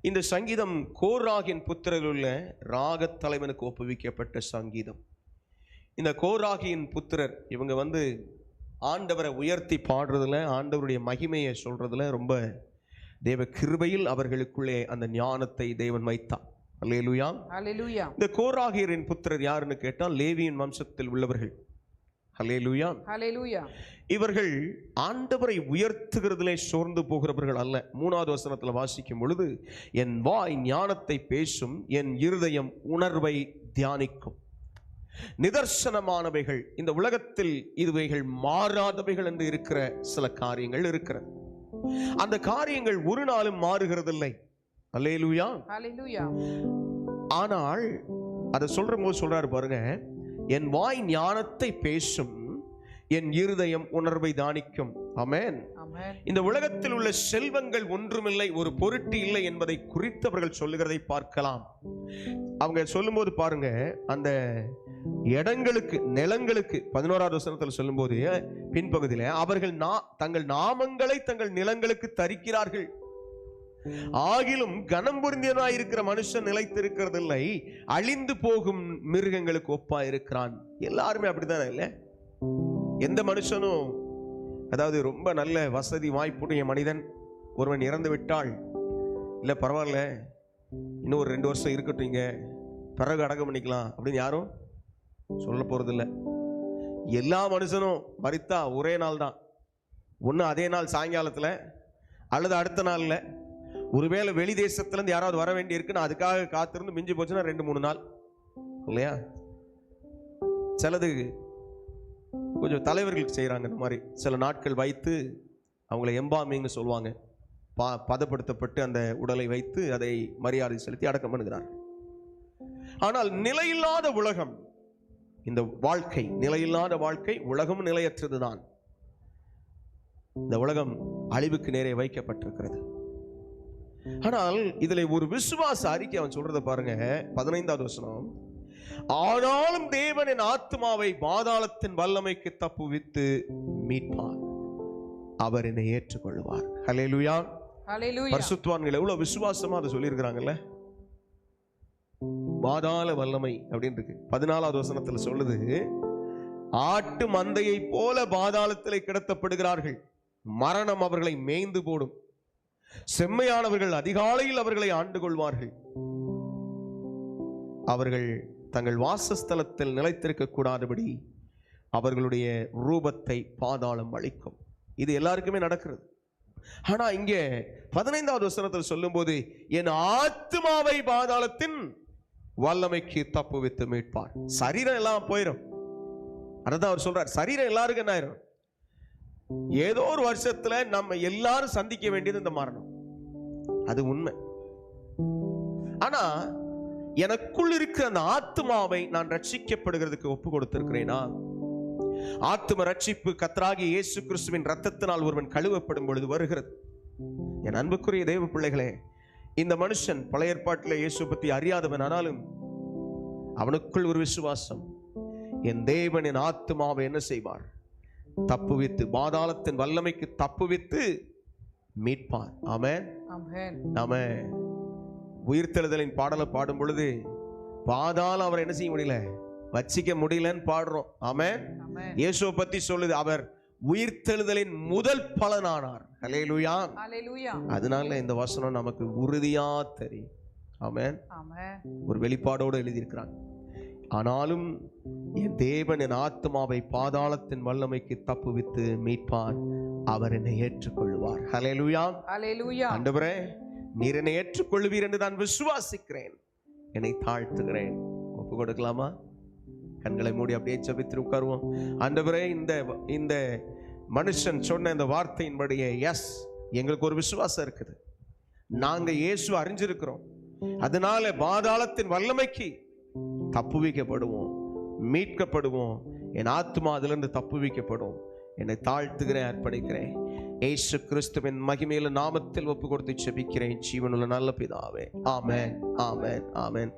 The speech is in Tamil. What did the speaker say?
இந்த சங்கீதம் கோராகின் புத்திரரில் உள்ள ராகத் தலைவனுக்கு ஒப்புவிக்கப்பட்ட சங்கீதம். இந்த கோராகியின் புத்திரர் இவங்க வந்து ஆண்டவரை உயர்த்தி பாடுறதுல ஆண்டவருடைய மகிமையை சொல்றதுல ரொம்ப தேவ கிருபையில் அவர்களுக்குள்ளே அந்த ஞானத்தை தேவன் வைத்தார் Hallelujah. இந்த கோராகியரின் புத்திரர் யாருன்னு கேட்டால் லேவியின் வம்சத்தில் உள்ளவர்கள். இவர்கள் ஆண்டவரை உயர்த்துகிறதிலே சோர்ந்து போகிறவர்கள் அல்ல. மூணாவது வசனத்தில் வாசிக்கும் பொழுது என் வாய் ஞானத்தை பேசும் என் இருதயம் உணர்வை தியானிக்கும். நிதர்சனமானவைகள் இந்த உலகத்தில் இதுவைகள் மாறாதவைகள் என்று இருக்கிற சில காரியங்கள் இருக்கிறது. அந்த காரியங்கள் ஒரு நாளும் மாறுகிறதில்லை. அல்லேலூயா. ஆனால் அதை சொல்ற போது சொல்றாரு பாருங்க என் வாய் ஞானத்தை பேசும் என் இருதயம் உணர்வை தானிக்கும். ஆமென். Amen. இந்த உலகத்தில் உள்ள செல்வங்கள் ஒன்றுமில்லை ஒரு பொருட்டு இல்லை என்பதை குறித்தவர்கள் சொல்லுகிறதை பார்க்கலாம். அவங்க சொல்லும்போது பாருங்க அந்த இடங்களுக்கு நிலங்களுக்கு பதினோராவது வசனத்தில் சொல்லும்போது பின்பகுதியில அவர்கள் நா- தங்கள் நாமங்களை தங்கள் நிலங்களுக்கு தரிக்கிறார்கள். ஆகிலும் கனம் பொருந்தியனாய் இருக்கிற மனுஷன் நிலைத்திருக்கிறதில்லை அழிந்து போகும் மிருகங்களுக்கு ஒப்பா இருக்கிறான் எல்லாருமே அப்படித்தானே இல்லை? எந்த மனுஷனும் அதாவது ரொம்ப நல்ல வசதி வாய்ப்புடைய மனிதன் ஒருவன் இறந்து விட்டால் இல்லை பரவாயில்ல இன்னும் ஒரு ரெண்டு வருஷம் இருக்கட்டும் இங்கே பிறகு அடக்கம் பண்ணிக்கலாம் அப்படின்னு யாரும் சொல்ல போகிறதில்ல எல்லா மனுஷனும் மறித்தா ஒரே நாள் தான் ஒன்று அதே நாள் சாயங்காலத்தில் அல்லது அடுத்த நாளில். ஒருவேளை வெளி தேசத்துலேருந்து யாராவது வர வேண்டி இருக்குன்னு அதுக்காக காத்திருந்து மிஞ்சி போச்சுன்னா ரெண்டு மூணு நாள். இல்லையா? சிலது கொஞ்சம் தலைவர்களுக்கு செய்கிறாங்க இந்த மாதிரி. சில நாட்கள் வைத்து அவங்கள எம்பாமிங்னு சொல்லுவாங்க. பா பதப்படுத்தப்பட்டு அந்த உடலை வைத்து அதை மரியாதை செலுத்தி அடக்கம் பண்ணுகிறார். ஆனால் நிலையில்லாத உலகம் இந்த வாழ்க்கை நிலையில்லாத வாழ்க்கை உலகம் நிலையற்றதுதான். இந்த உலகம் அழிவுக்கு நேரே வைக்கப்பட்டிருக்கிறது. ஆனால் இதுல ஒரு விசுவாச அறிக்கை அவன் சொல்றதை பாருங்க. பதினைந்தாவது வசனம். ஆனாலும் தேவன் என் ஆத்மாவை பாதாளத்தின் வல்லமைக்கு தப்புவித்து மீட்பார். அவர் என்னை ஏற்றுக்கொள்வார். Hallelujah. பரிசுத்தவான்கள் எவ்வளவு விசுவாசமா அதை சொல்லியிருக்கிறாங்கல்ல? பாதாள வல்லமை அப்படின்னு இருக்கு. பதினாலாவது வசனத்துல சொல்லுது ஆட்டு மந்தையை போல பாதாளத்திலே கிடத்தப்படுகிறார்கள். மரணம் அவர்களை மேய்ந்து போடும். செம்மையானவர்கள் அதிகாலையில் அவர்களை ஆண்டு கொள்வார்கள் அவர்கள் தங்கள் வாசஸ்தலத்தில் நிலைத்திருக்க கூடாதபடி அவர்களுடைய ரூபத்தை பாதாளம் அளிக்கும். இது எல்லாருக்குமே நடக்கிறது. ஆனா இங்கே பதினைந்தாவது வசனத்தில் சொல்லும்போது என் ஆத்மாவை பாதாளத்தின் வல்லமைக்கு தப்பு வித்து மீட்பார். சரீரம் எல்லாம் போயிடும் அதான் அவர் சொல்றார். சரீரம் எல்லாருக்கும் என்ன ஆயிரும்? ஏதோ ஒரு வருஷத்துல நம்ம எல்லாரும் சந்திக்க வேண்டியது இந்த மரணம். அது உண்மை. ஆனா எனக்குள் இருக்கிற அந்த ஆத்மாவை நான் ரட்சிக்கப்படுகிறதுக்கு ஒப்பு கொடுத்திருக்கிறேனா ஆத்ம ரட்சிப்பு கத்தராகிய இயேசு கிறிஸ்துவின் ரத்தத்தினால் ஒருவன் கழுவப்படும் பொழுது வருகிறது. என் அன்புக்குரிய தேவ பிள்ளைகளே இந்த மனுஷன் பழைய ஏற்பாட்டில் இயேசு பத்தி அறியாதவன் ஆனாலும் அவனுக்குள் ஒரு விசுவாசம். என் தேவன் என் ஆத்மாவை என்ன செய்வார்? தப்புவித்து பாதாளத்தின் வல்லமைக்கு தப்புவித்து மீட்பார். ஆமென். நாம உயிர்த்தெழுதலின் பாடலை பாடும் பொழுது பாதாளம் அவர் என்ன செய்ய முடியல? வச்சிக்க முடியலன்னு பாடுறோம். Amen. இயேசுவை பத்தி சொல்லுது அவர் உயிர்த்தெழுதலின் முதல் பலனானார். Hallelujah. அதனால இந்த வசனம் நமக்கு உறுதியா தெரியும். ஆமென். ஒரு வெளிப்பாடோடு எழுதியிருக்கிறாங்க. ஆனாலும் என் தேவன் என் ஆத்மாவை பாதாளத்தின் வல்லமைக்கு தப்புவித்து மீட்பார். அவர் என்னை ஏற்றுக்கொள்வார். Hallelujah. ஆண்டவரே நீர் என்னை ஏற்றுக்கொள்வீர் என்று நான் விசுவாசிக்கிறேன். என்னை தாழ்த்துகிறேன். ஒப்பு கொடுக்கலாமா? கண்களை மூடி அப்படியே ஜெபித்து உட்காருவோம். ஆண்டவரே இந்த இந்த மனுஷன் சொன்ன இந்த வார்த்தையின்படியே எஸ் எங்களுக்கு ஒரு விசுவாசம் இருக்குது. நாங்க இயேசு அறிஞ்சிருக்கிறோம். அதனால பாதாளத்தின் வல்லமைக்கு தப்புவிக்கப்படுவோம் மீட்கப்படுவோம். என் ஆத்மா அதிலிருந்து தப்புவிக்கப்படும் என்னை தாழ்த்துகிறேன் அர்ப்பணிக்கிறேன். ஏசு கிறிஸ்துவின் மகிமையில நாமத்தில் ஒப்பு கொடுத்து செபிக்கிறேன் ஜீவனுள்ள நல்ல பிதாவே. ஆமேன் ஆமேன் ஆமேன்.